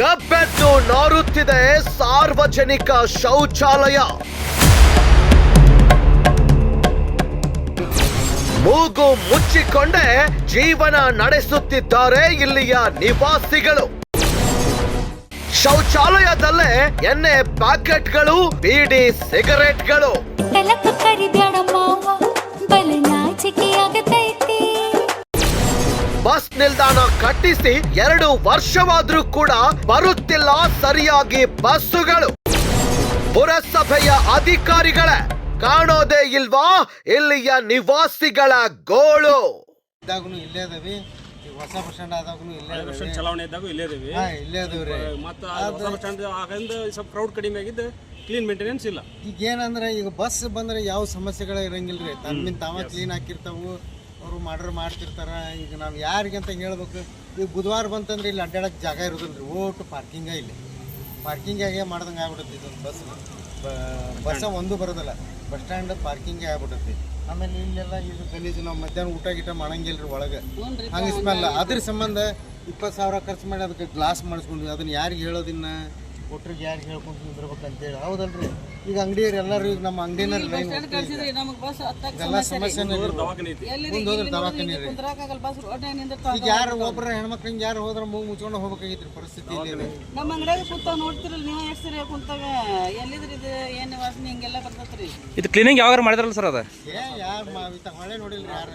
ಗಬ್ಬೆದ್ದು ನಾರುತ್ತಿದೆ ಸಾರ್ವಜನಿಕ ಶೌಚಾಲಯ. ಮೂಗು ಮುಚ್ಚಿಕೊಂಡೇ ಜೀವನ ನಡೆಸುತ್ತಿದ್ದಾರೆ ಇಲ್ಲಿಯ ನಿವಾಸಿಗಳು. ಶೌಚಾಲಯದಲ್ಲೇ ಎಣ್ಣೆ ಪ್ಯಾಕೆಟ್ಗಳು, ಬೀಡಿ ಸಿಗರೆಟ್ಗಳು. ಬಸ್ ನಿಲ್ದಾಣ ಕಟ್ಟಿಸಿ ಎರಡು ವರ್ಷವಾದ್ರೂ ಕೂಡ ಬರುತ್ತಿಲ್ಲ ಸರಿಯಾಗಿ ಬಸ್ಸುಗಳು. ಪುರಸಭೆಯ ಅಧಿಕಾರಿಗಳ ಕಾಣೋದೇ ಇಲ್ವಾ ಇಲ್ಲಿಯ ನಿವಾಸಿಗಳ ಗೋಳು? ಇದ್ದಾಗೂ ಇಲ್ಲೇ ಅದಾವಿ ಹೊಸ ಬಸ್ ಸ್ಟ್ಯಾಂಡ್ ಆದಾಗೂ ಇಲ್ಲೇ ಸ್ಟ್ಯಾಂಡ್ ಚಲಾವಣೆ ಇದ್ದಾಗ ಇಲ್ಲೇ ಇದೀವಿ ಹಾ ಇಲ್ಲೇ ಅದಾವ್ರಿ ಮತ್ತು ಹೊಸ ಬಸ್ ಸ್ಟ್ಯಾಂಡ್ ಆಗಿಂದ ಸ್ವಲ್ಪ ಕ್ರೌಡ್ ಕಡಿಮೆ ಆಗಿದ್ದು ಕ್ಲೀನ್ ಮೇಂಟೆನೆನ್ಸ್ ಇಲ್ಲ. ಈಗ ಏನಂದ್ರೆ ಈಗ ಬಸ್ ಬಂದ್ರೆ ಯಾವ ಸಮಸ್ಯೆಗಳು ಇರಂಗಿಲ್ರಿ. ತಮ್ಮಿಂದ ತಾವ ಕ್ಲೀನ್ ಹಾಕಿರ್ತಾವು. ಅವರು ಮಾಡ್ರೆ ಮಾಡ್ತಿರ್ತಾರೆ. ಈಗ ನಾವು ಯಾರಿಗಂತ ಹೇಳ್ಬೇಕು ಈಗ ಬುಧವಾರ ಬಂತಂದ್ರೆ ಇಲ್ಲಿ ಅಡ್ಡಾಡಕ್ಕೆ ಜಾಗ ಇರೋದಿಲ್ಲ ರೀ ಓಟು ಪಾರ್ಕಿಂಗ ಇಲ್ಲಿ ಪಾರ್ಕಿಂಗಾಗೆ ಮಾಡ್ದಂಗೆ ಆಗ್ಬಿಡುತ್ತೆ ಇದೊಂದು ಬಸ್ ಬಸ್ಸ ಒಂದು ಬರೋದಿಲ್ಲ ಬಸ್ ಸ್ಟ್ಯಾಂಡ್ ಪಾರ್ಕಿಂಗೇ ಆಗ್ಬಿಡುತ್ತೆ. ಆಮೇಲೆ ಇಲ್ಲೆಲ್ಲ ಇದು ಗಲೀಜು ನಾವು ಮಧ್ಯಾಹ್ನ ಊಟ ಗೀಟ ರೀ ಒಳಗೆ. ಹಂಗೆ ಸ್ಮೆಲ್ ಅದ್ರ ಸಂಬಂಧ ಇಪ್ಪತ್ತು ಸಾವಿರ ಖರ್ಚು ಮಾಡಿ ಅದಕ್ಕೆ ಗ್ಲಾಸ್ ಮಾಡಿಸ್ಕೊಂಡ್ವಿ. ಅದನ್ನ ಯಾರಿಗೆ ಹೇಳೋದಿನ್ನ? ಒಟ್ರಿಗೆ ಯಾರು ಹೇಳ್ಕೊಂಡು ನಿಂದಿರ್ಬೇಕಂತೇಳಿ. ಹೌದಲ್ರಿ? ಈಗ ಅಂಗಡಿಯವ್ರು ಎಲ್ಲರೂ ಈಗ ನಮ್ಮ ಅಂಗಡಿನ ಲೈನ್ ಎಲ್ಲ ಸಮಸ್ಯೆ ಮುಂದೆ ಹೋದ್ರೆ ದವಾಖಾನೆ ರೀ. ಈಗ ಯಾರು ಒಬ್ಬರ ಹೆಣ್ಮಕ್ಳಿಗೆ ಯಾರು ಹೋದ್ರೆ ಮೂಗು ಮುಚ್ಕೊಂಡು ಹೋಗ್ಬೇಕಾಗಿತ್ರಿ ಪರಿಸ್ಥಿತಿ ಇಲ್ಲಿ ನಮ್ಮ ಅಂಗಡಿಯಾಗ ಕೂತಾವ ನೋಡ್ತಿರಲ್ಲ ನೀವು ಎಷ್ಟು ಸರಿ ಕುಂತಾಗ? ಎಲ್ಲಿದ್ರಿ ಇದು? ಏನು ವಾಸನೆ ಹಿಂಗೆಲ್ಲ ಬರ್ತೈತ್ರಿ. ಇದು ಕ್ಲೀನಿಂಗ್ ಯಾವಾಗ ಮಾಡಿದ್ರಲ್ಲ ಸರ್ ಅದು? ಏ ಯಾರು ಹೊಳೆ ನೋಡಿಲ್ರಿ ಯಾರು?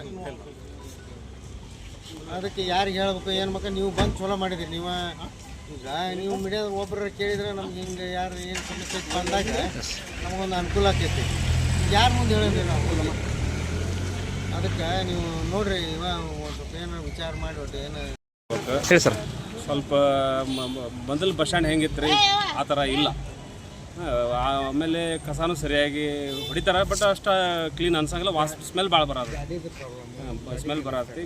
ಅದಕ್ಕೆ ಯಾರಿಗೆ ಹೇಳ್ಬೇಕು? ಏನು ಮಕ್ಕ ನೀವು ಬಂದು ಚಲೋ ಮಾಡಿದ್ರಿ. ನೀವು ಈಗ ನೀವು ಮೀಡಿಯಾದ ಒಬ್ಬರ ಕೇಳಿದ್ರೆ ನಮ್ಗೆ ಹಿಂಗೆ ಯಾರು ಏನು ಸಮಸ್ಯೆ ಬಂದಾಗ ನಮಗೊಂದು ಅನುಕೂಲ ಆಕೈತಿ. ಯಾರು ಮುಂದೆ ಹೇಳಿದ್ರಿ ನಾವು ಅದಕ್ಕೆ ನೀವು ನೋಡ್ರಿ ಇವಾಗ ಒಂದು ಸ್ವಲ್ಪ ಏನೋ ವಿಚಾರ ಮಾಡಿ ಒಟ್ಟು ಏನು ಹೇಳಿ ಸರ್. ಸ್ವಲ್ಪ ಮೊದಲು ಬಸ್ ಸ್ಟ್ಯಾಂಡ್ ಹೆಂಗಿತ್ತು ರೀ ಆ ಥರ ಇಲ್ಲ. ಆಮೇಲೆ ಕಸಾನು ಸರಿಯಾಗಿ ಹೊಡಿತಾರೆ ಬಟ್ ಅಷ್ಟು ಕ್ಲೀನ್ ಅನ್ಸಂಗಿಲ್ಲ. ವಾಸ್ ಸ್ಮೆಲ್ ಭಾಳ ಬರೋದು ಸ್ಮೆಲ್ ಬರತ್ತೆ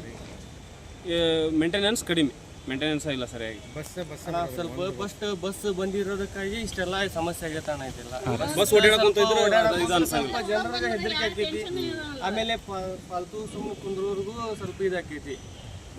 ಮೇಂಟೆನೆನ್ಸ್ ಕಡಿಮೆ. ಮೇಂಟೆನೆನ್ಸ್ ಇಲ್ಲ ಸರಿಯಾಗಿ. ಬಸ್ ಬಸ್ ಸ್ವಲ್ಪ ಫಸ್ಟ್ ಬಸ್ ಬಂದಿರೋದಕ್ಕಾಗಿ ಇಷ್ಟೆಲ್ಲ ಸಮಸ್ಯೆ ಆಗೈತೆ ಅಣ್ಣ ಇದೆಲ್ಲ. ಬಸ್ ಓಡಾಡಕ್ಕಂತ ಇದ್ರೆ ಇದು ಅನ್ಸಂಗಿಲ್ಲ ಜನರಿಗೆ ಹೆದರಿಕೆ ಆಕೈತಿ ಆಮೇಲೆ ಪಾಲ್ತು ಫಾಲ್ತು ಸುಮ್ಮನೆ ಕುಂದ್ರವರೆಗೂ ಸ್ವಲ್ಪ ಇದಾಕೈತಿ